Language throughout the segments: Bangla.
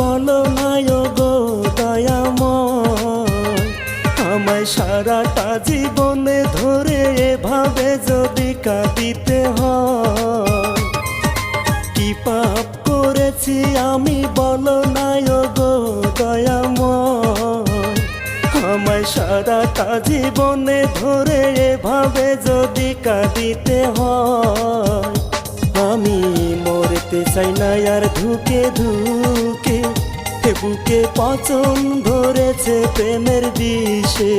বলো নাই গো দয়াময়। আমায় সারাটা জীবনে ধরে এভাবে যদি কাঁদিতে হয়, কি পাপ করেছি, আমি বলো নাই গো দয়াময়। আমায় সারাটা জীবনে ধরে এভাবে যদি কাঁদিতে হয়, আমি মরতে চাই না আর ধুকে ধুকে। এ বুকে পচন ধরেছে প্রেমের দিশে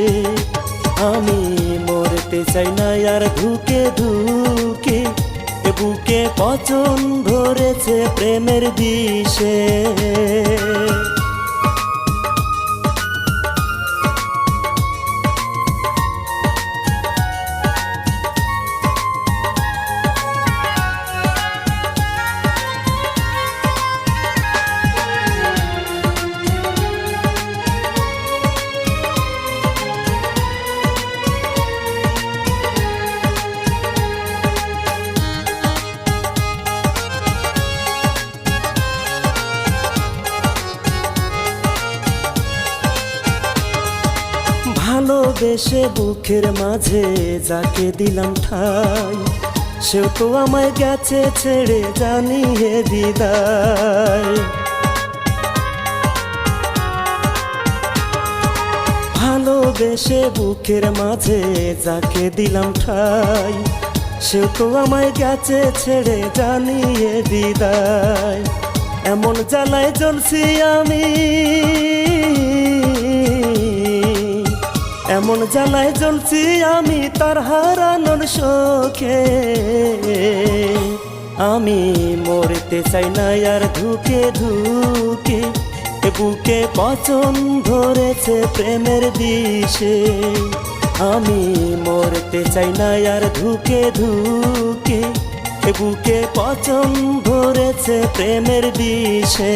আমি মরতে চাই না আর ধুকে ধুকে। এ বুকে পচন ধরেছে প্রেমের দিশে ভালোবেসে বুকের মাঝে যাকে দিলাম ঠাই, সেও তো আমায় গেছে ছেড়ে জানিয়ে বিদায় ভালোবেসে বুকের মাঝে যাকে দিলাম ঠাই, সেও তো আমায় গেছে ছেড়ে জানিয়ে বিদায় এমন জ্বালায় জ্বলছি আমি এমন জ্বালায় জ্বলছি আমি তার হারানোর শোকে। আমি মরতে চাই না আর ধুকে ধুকে বুকে পচন ধরেছে প্রেমের দিশে আমি মরতে চাই না আর ধুকে ধুকে বুকে পচন ধরেছে প্রেমের দিশে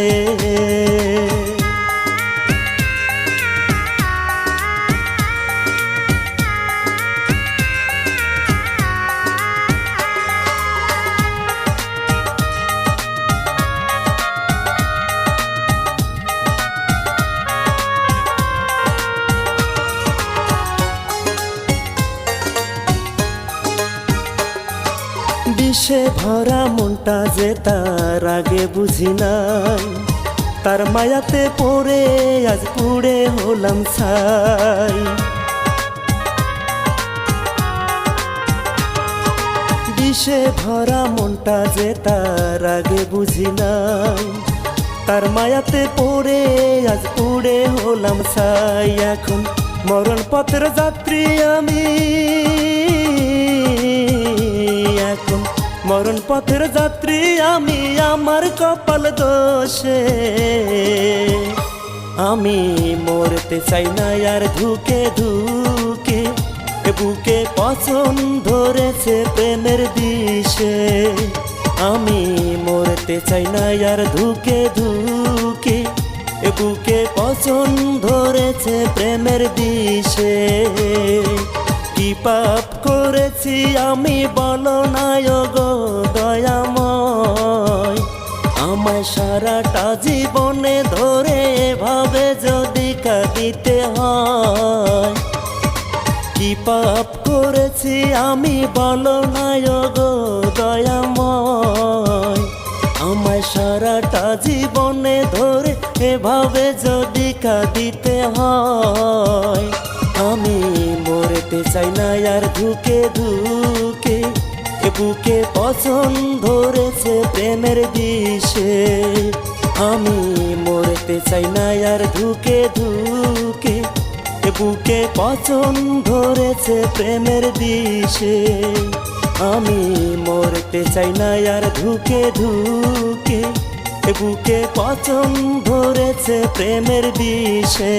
বিষে ভরা মনটা যে তার আগে বুঝি নাই। তার মায়াতে পড়ে আজ পুড়ে হলাম ছাই। বিষে ভরা মনটা যে তার আগে বুঝি নাই। তার মায়াতে পড়ে আজ পুড়ে হলাম ছাই। এখন মরণ পথের যাত্রী আমি। এখন মরণ পথের যাত্রী আমি, আমার কপাল দোষে। আমি মরতে চাই না আর ধুকে ধুকে বুকে পছন ধরেছে প্রেমের দিশে আমি মরতে চাই না আর ধুকে ধুকে বুকে পছন ধরেছে প্রেমের দিশে কি পাপ করেছি আমি বলো না সারাটা জীবনে ধরে এভাবে যদি কাঁদিতে হয়। কি পাপ করেছি আমি বলো না গো দয়াময়। আমায় সারাটা জীবনে ধরে এভাবে যদি কাঁদিতে হয়। আমি মরতে চাই না, আর ধুকে ধুকে বুকে পছন্দ ধরেছে প্রেমের দিশে আমি মরতে চাই না আর ধুকে ধুকে। বুকে পছন ধরেছে প্রেমের দিশে আমি মরতে চাই না আর ধুকে ধুকে। বুকে পছন ধরেছে প্রেমের দিশে